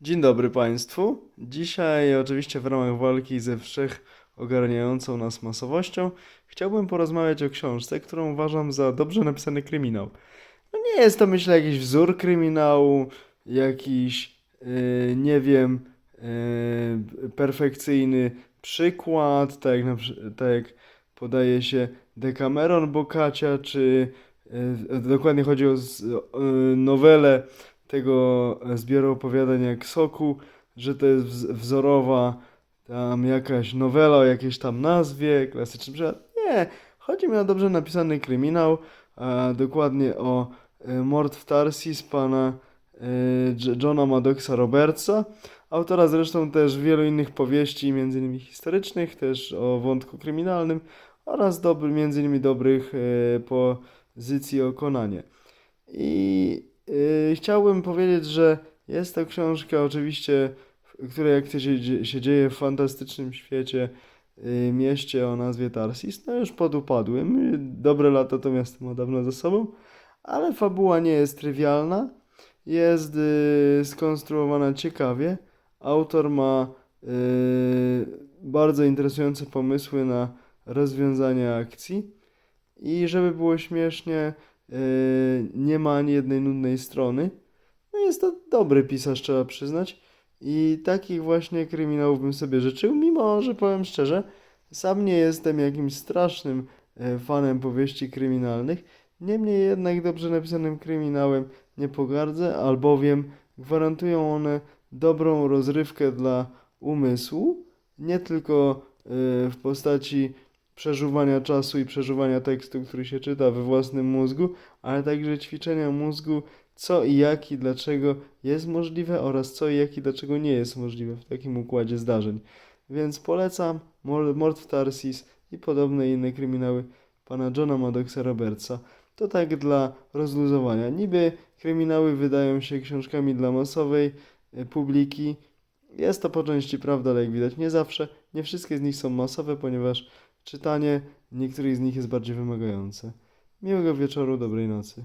Dzień dobry Państwu. Dzisiaj, oczywiście w ramach walki ze wszech ogarniającą nas masowością, chciałbym porozmawiać o książce, którą uważam za dobrze napisany kryminał. No nie jest to, myślę, jakiś wzór kryminału, jakiś, yy, nie wiem, yy, perfekcyjny przykład, tak jak, na, tak jak podaje się Decameron Boccaccia, czy yy, dokładnie chodzi o z, yy, nowelę tego zbioru opowiadań jak Soku, że to jest wz- wzorowa tam jakaś nowela o jakiejś tam nazwie, klasyczny przykład. Nie, chodzi mi o dobrze napisany kryminał, a dokładnie o e, Mord w Tarsis pana e, Johna Maddoxa Robertsa, autora zresztą też wielu innych powieści, między innymi historycznych, też o wątku kryminalnym oraz dobry, innymi dobrych e, pozycji o Konanie. I Yy, chciałbym powiedzieć, że jest to książka oczywiście, w której jak to się, się dzieje w fantastycznym świecie, yy, mieście o nazwie Tarsis, no już podupadłym. Dobre lata to miasto ma dawno za sobą, ale fabuła nie jest trywialna, jest yy, skonstruowana ciekawie. Autor ma yy, bardzo interesujące pomysły na rozwiązanie akcji i żeby było śmiesznie, nie ma ani jednej nudnej strony. No jest to dobry pisarz, trzeba przyznać. I takich właśnie kryminałów bym sobie życzył, mimo że powiem szczerze, sam nie jestem jakimś strasznym e, fanem powieści kryminalnych. Niemniej jednak dobrze napisanym kryminałem nie pogardzę, albowiem gwarantują one dobrą rozrywkę dla umysłu, nie tylko e, w postaci przeżuwania czasu i przeżuwania tekstu, który się czyta we własnym mózgu, ale także ćwiczenia mózgu, co i jak i dlaczego jest możliwe oraz co i jak i dlaczego nie jest możliwe w takim układzie zdarzeń. Więc polecam Mor- Mord w Tarsis i podobne inne kryminały pana Johna Maddoxa Robertsa. To tak dla rozluzowania. Niby kryminały wydają się książkami dla masowej e, publiki. Jest to po części prawda, ale jak widać nie zawsze. Nie wszystkie z nich są masowe, ponieważ czytanie niektórych z nich jest bardziej wymagające. Miłego wieczoru, dobrej nocy.